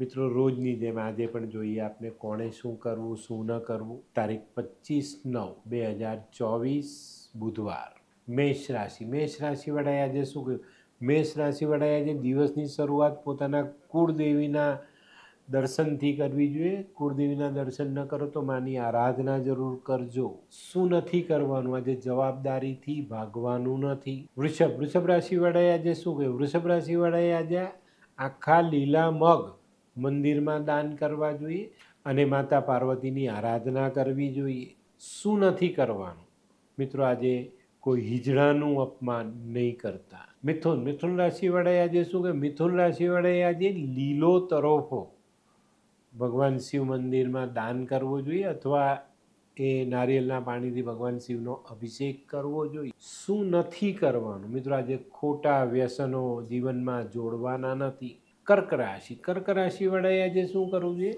મિત્રો, રોજની જેમ આજે પણ જોઈએ આપણે કોણે શું કરવું, શું ન કરવું. તારીખ પચીસ નવ બે હજાર ચોવીસ બુધવાર. મેષ રાશિ. મેષ રાશિવાળાએ આજે શું કહ્યું મેષ રાશિવાળાએ આજે દિવસની શરૂઆત પોતાના કુળદેવીના દર્શનથી કરવી જોઈએ. કુળદેવીના દર્શન ન કરો તો માની આરાધના જરૂર કરજો. શું નથી કરવાનું? આજે જવાબદારીથી ભાગવાનું નથી. વૃષભ. વૃષભ રાશિવાળાએ આજે શું કહ્યું વૃષભ રાશિવાળાએ આજે આખા લીલા મગ મંદિરમાં દાન કરવા જોઈએ અને માતા પાર્વતીની આરાધના કરવી જોઈએ. શું નથી કરવાનું? મિત્રો, આજે કોઈ હિજડાનું અપમાન નહીં કરતા. મિથુન મિથુન રાશિવાળાએ આજે શું કે મિથુન રાશિવાળાએ આજે લીલો તરોફો. ભગવાન શિવ મંદિરમાં દાન કરવું જોઈએ અથવા એ નારિયેળના પાણીથી ભગવાન શિવનો અભિષેક કરવો જોઈએ? શું નથી કરવાનું? મિત્રો, આજે ખોટા વ્યસનો જીવનમાં જોડવાના નથી. કર્ક રાશિ. કર્ક રાશિવાળાએ આજે શું કરવું જોઈએ?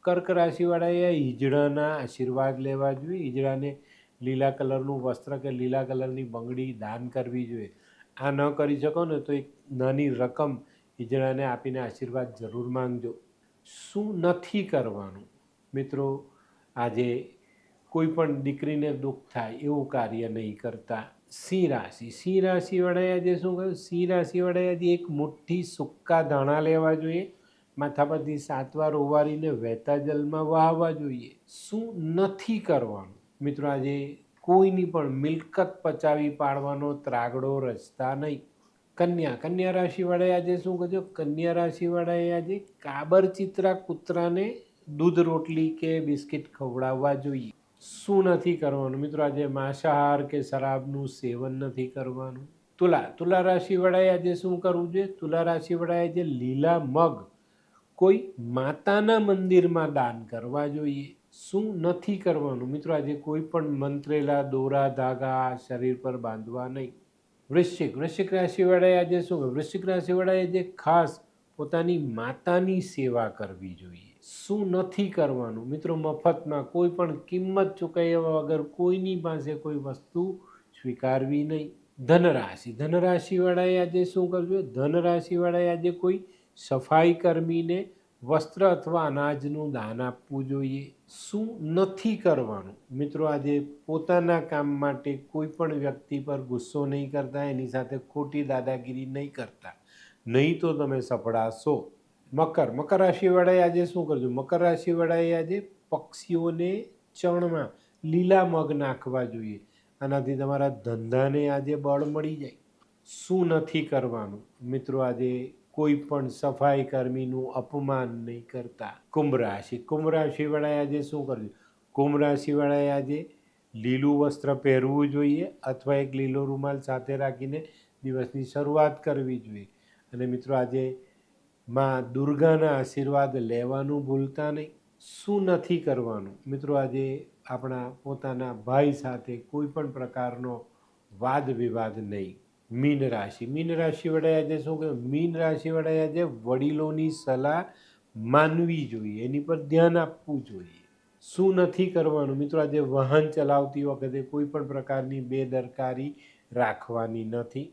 કર્ક રાશિવાળાએ હિજડાના આશીર્વાદ લેવા જોઈએ. હિજડાને લીલા કલરનું વસ્ત્ર કે લીલા કલરની બંગડી દાન કરવી જોઈએ. આ ન કરી શકો ને તો એક નાની રકમ હિજડાને આપીને આશીર્વાદ જરૂર માંગજો. શું નથી કરવાનું? મિત્રો, આજે કોઈ પણ દીકરીને દુઃખ થાય એવું કાર્ય નહીં કરતા. સિંહ રાશિ સિંહ રાશિવાળાએ આજે શું કહ્યું? સિંહ રાશિવાળાએ આજે એક મુઠ્ઠી સૂકા દાણા લેવા જોઈએ. માથા પરથી સાત વાર ઓવારીને વહેતા જલમાં વહાવવા જોઈએ. શું નથી કરવાનું? મિત્રો, આજે કોઈની પણ મિલકત પચાવી પાડવાનો ત્રાગડો રચતા નહીં. કન્યા. કન્યા રાશિવાળાએ આજે શું કરજો કન્યા રાશિવાળાએ આજે કાબર ચિત્રા કૂતરાને દૂધ રોટલી કે બિસ્કિટ ખવડાવવા જોઈએ. શું નથી કરવાનું? મિત્રો, આજે માંસાહાર કે શરાબનું સેવન નથી કરવાનું. તુલા તુલા રાશિવાળાએ આજે શું કરવું જોઈએ? તુલા રાશિવાળાએ જે લીલા મગ કોઈ માતાના મંદિરમાં દાન કરવા જોઈએ. શું નથી કરવાનું? મિત્રો, આજે કોઈ પણ મંત્રેલા, દોરા, ધાગા શરીર પર બાંધવા નહીં. વૃશ્ચિક વૃશ્ચિક રાશિવાળાએ આજે શું? વૃશ્ચિક રાશિવાળાએ જે ખાસ પોતાની માતાની સેવા કરવી જોઈએ. શું નથી કરવાનું? મિત્રો, મફતમાં કોઈ પણ કિંમત ચૂકવ્યા વગર કોઈની પાસે કોઈ વસ્તુ સ્વીકારવી નહીં. ધનરાશિ. ધનરાશિવાળાએ આજે શું કરવું ધનરાશિવાળાએ આજે કોઈ સફાઈ કર્મીને વસ્ત્ર અથવા અનાજનું દાન આપવું જોઈએ. શું નથી કરવાનું? મિત્રો, આજે પોતાના કામ માટે કોઈ પણ વ્યક્તિ પર ગુસ્સો નહીં કરતા. એની સાથે ખોટી દાદાગીરી નહીં કરતા. નહીં તો તમે સફળાશો. મકર. મકર રાશિવાળાએ આજે શું કરજો? મકર રાશિવાળાએ આજે પક્ષીઓને ચણમાં લીલા મગ નાખવા જોઈએ. આનાથી તમારા ધંધાને આજે બળ મળી જાય. શું નથી કરવાનું? મિત્રો, આજે કોઈ પણ સફાઈ કર્મીનું અપમાન નહીં કરતા. કુંભ રાશિ. કુંભ રાશિવાળાએ આજે શું કરવું કુંભ રાશિવાળાએ આજે લીલું વસ્ત્ર પહેરવું જોઈએ અથવા એક લીલો રૂમાલ સાથે રાખીને દિવસની શરૂઆત કરવી જોઈએ. અને મિત્રો, આજે માં દુર્ગાના આશીર્વાદ લેવાનું ભૂલતા નહીં, શું નથી કરવાનું? મિત્રો, આજે આપણા પોતાના ભાઈ સાથે કોઈ પણ પ્રકારનો વાદ વિવાદ નહીં. મીન રાશિ. મીન રાશિ વડે આજે શું કહ્યું? મીન રાશિ વડે આજે વડીલોની સલાહ માનવી જોઈએ, એની પર ધ્યાન આપવું જોઈએ. શું નથી કરવાનું? મિત્રો, આજે વાહન ચલાવતી વખતે કોઈ પણ પ્રકારની બેદરકારી રાખવાની નથી.